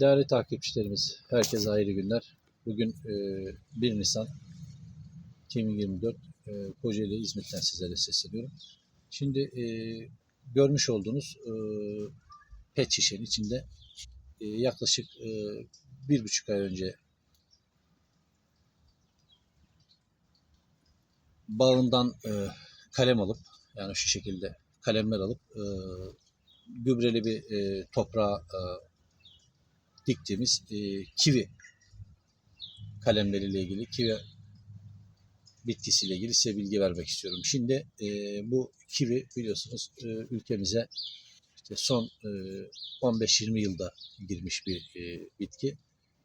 Değerli takipçilerimiz, herkese hayırlı günler. Bugün e, 1 Nisan 2024 e, Kocaeli İzmit'ten sizlere sesleniyorum. Şimdi e, görmüş olduğunuz e, pet şişenin içinde e, yaklaşık e, bir buçuk ay önce bağından e, kalem alıp yani şu şekilde kalemler alıp e, gübreli bir e, toprağa e, diktiğimiz e, kivi kalemleriyle ilgili kivi bitkisiyle ilgili size bilgi vermek istiyorum. Şimdi e, bu kivi biliyorsunuz e, ülkemize işte son e, 15-20 yılda girmiş bir e, bitki.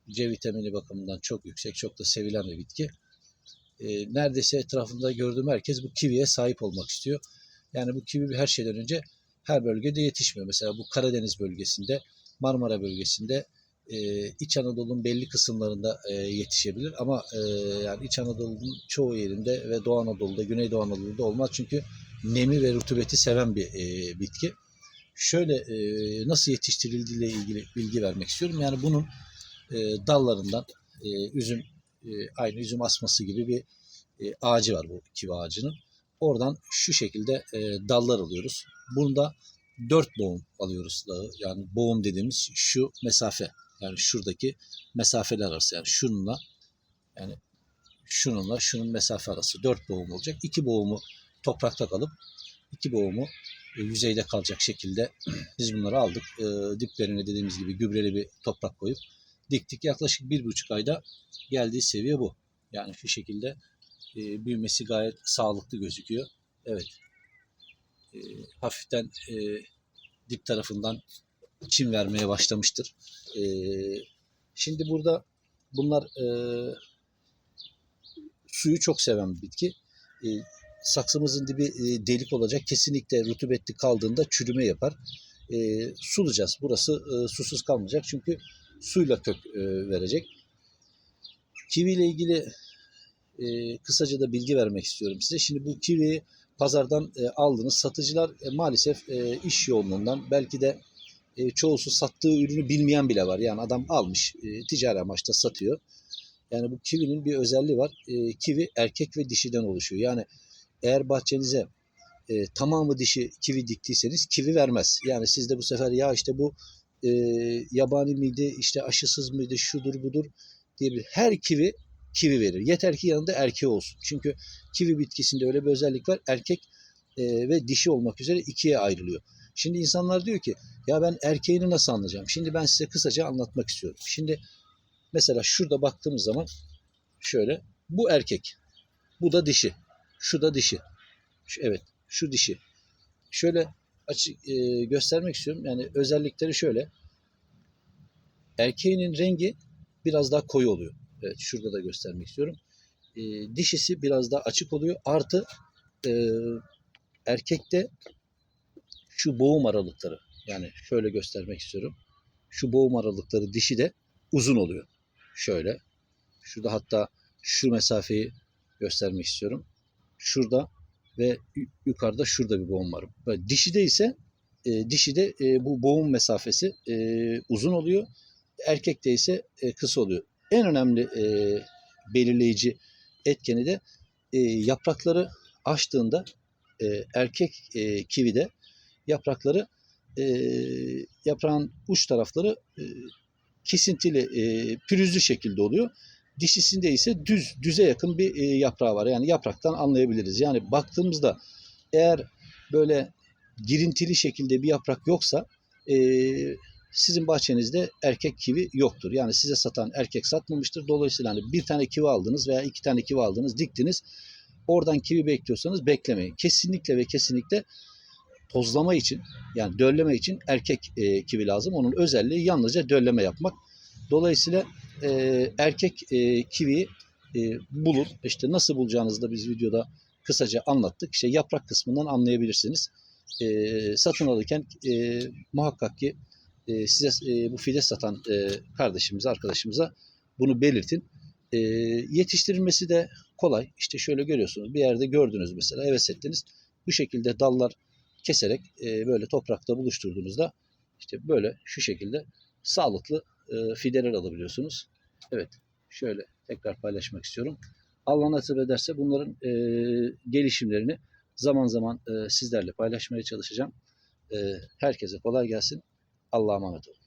C vitamini bakımından çok yüksek, çok da sevilen bir bitki. E, neredeyse etrafında gördüğüm herkes bu kiviye sahip olmak istiyor. Yani bu kivi her şeyden önce her bölgede yetişmiyor. Mesela bu Karadeniz bölgesinde, Marmara bölgesinde, e, İç Anadolu'nun belli kısımlarında e, yetişebilir. Ama e, yani İç Anadolu'nun çoğu yerinde ve Doğu Anadolu'da, Güneydoğu Anadolu'da olmaz. Çünkü nemi ve rutubeti seven bir e, bitki. Şöyle e, nasıl yetiştirildiğiyle ilgili bilgi vermek istiyorum. Yani bunun e, dallarından e, üzüm, e, aynı üzüm asması gibi bir e, ağacı var bu kivi ağacının. Oradan şu şekilde e, dallar alıyoruz. Bunda dört boğum alıyoruz dağı. Yani boğum dediğimiz şu mesafe. Yani şuradaki mesafeler arası. Yani şununla yani şununla şunun mesafe arası. Dört boğum olacak. İki boğumu toprakta kalıp iki boğumu e, yüzeyde kalacak şekilde biz bunları aldık. E, diplerine dediğimiz gibi gübreli bir toprak koyup diktik. Yaklaşık bir buçuk ayda geldiği seviye bu. Yani şu şekilde e, büyümesi gayet sağlıklı gözüküyor. Evet. E, hafiften e, dip tarafından çim vermeye başlamıştır. E, şimdi burada bunlar e, suyu çok seven bir bitki. E, saksımızın dibi e, delik olacak. Kesinlikle rutubetli kaldığında çürüme yapar. E, sulayacağız. Burası e, susuz kalmayacak. Çünkü suyla kök e, verecek. Kivi ile ilgili e, kısaca da bilgi vermek istiyorum size. Şimdi bu kiviyi pazardan e, aldınız. Satıcılar e, maalesef e, iş yoğunluğundan belki de e, çoğusu sattığı ürünü bilmeyen bile var. Yani adam almış e, ticari amaçta satıyor. Yani bu kivinin bir özelliği var. E, kivi erkek ve dişiden oluşuyor. Yani eğer bahçenize e, tamamı dişi kivi diktiyseniz kivi vermez. Yani siz de bu sefer ya işte bu e, yabani miydi, işte aşısız mıydı, şudur budur diye bir her kivi kivi verir. Yeter ki yanında erkeği olsun. Çünkü kivi bitkisinde öyle bir özellik var. Erkek e, ve dişi olmak üzere ikiye ayrılıyor. Şimdi insanlar diyor ki ya ben erkeğini nasıl anlayacağım? Şimdi ben size kısaca anlatmak istiyorum. Şimdi mesela şurada baktığımız zaman şöyle bu erkek. Bu da dişi. Şu da dişi. Şu, evet şu dişi. Şöyle açık e, göstermek istiyorum. Yani özellikleri şöyle. Erkeğinin rengi biraz daha koyu oluyor. Evet şurada da göstermek istiyorum. E, dişisi biraz daha açık oluyor. Artı e, erkekte şu boğum aralıkları yani şöyle göstermek istiyorum. Şu boğum aralıkları dişi de uzun oluyor. Şöyle. Şurada hatta şu mesafeyi göstermek istiyorum. Şurada ve yukarıda şurada bir boğum var. Dişi de ise e, dişi de e, bu boğum mesafesi e, uzun oluyor. Erkekte ise e, kısa oluyor. En önemli e, belirleyici etkeni de e, yaprakları açtığında e, erkek e, kivide yaprakları e, yaprağın uç tarafları e, kesintili, e, pürüzlü şekilde oluyor. Dişisinde ise düz, düze yakın bir e, yaprağı var. Yani yapraktan anlayabiliriz. Yani baktığımızda eğer böyle girintili şekilde bir yaprak yoksa e, sizin bahçenizde erkek kivi yoktur. Yani size satan erkek satmamıştır. Dolayısıyla hani bir tane kivi aldınız veya iki tane kivi aldınız, diktiniz. Oradan kivi bekliyorsanız beklemeyin. Kesinlikle ve kesinlikle tozlama için yani dölleme için erkek e, kivi lazım. Onun özelliği yalnızca dölleme yapmak. Dolayısıyla e, erkek e, kiviyi e, bulun. İşte nasıl bulacağınızı da biz videoda kısaca anlattık. İşte yaprak kısmından anlayabilirsiniz. E, satın alırken e, muhakkak ki e, size e, bu fide satan e, kardeşimize, arkadaşımıza bunu belirtin. E, yetiştirilmesi de kolay. İşte şöyle görüyorsunuz. Bir yerde gördünüz mesela, heves ettiniz. Bu şekilde dallar keserek e, böyle toprakta buluşturduğunuzda işte böyle şu şekilde sağlıklı e, fideler alabiliyorsunuz. Evet şöyle tekrar paylaşmak istiyorum. Allah nasip ederse bunların e, gelişimlerini zaman zaman e, sizlerle paylaşmaya çalışacağım. E, herkese kolay gelsin. Allah'a emanet olun.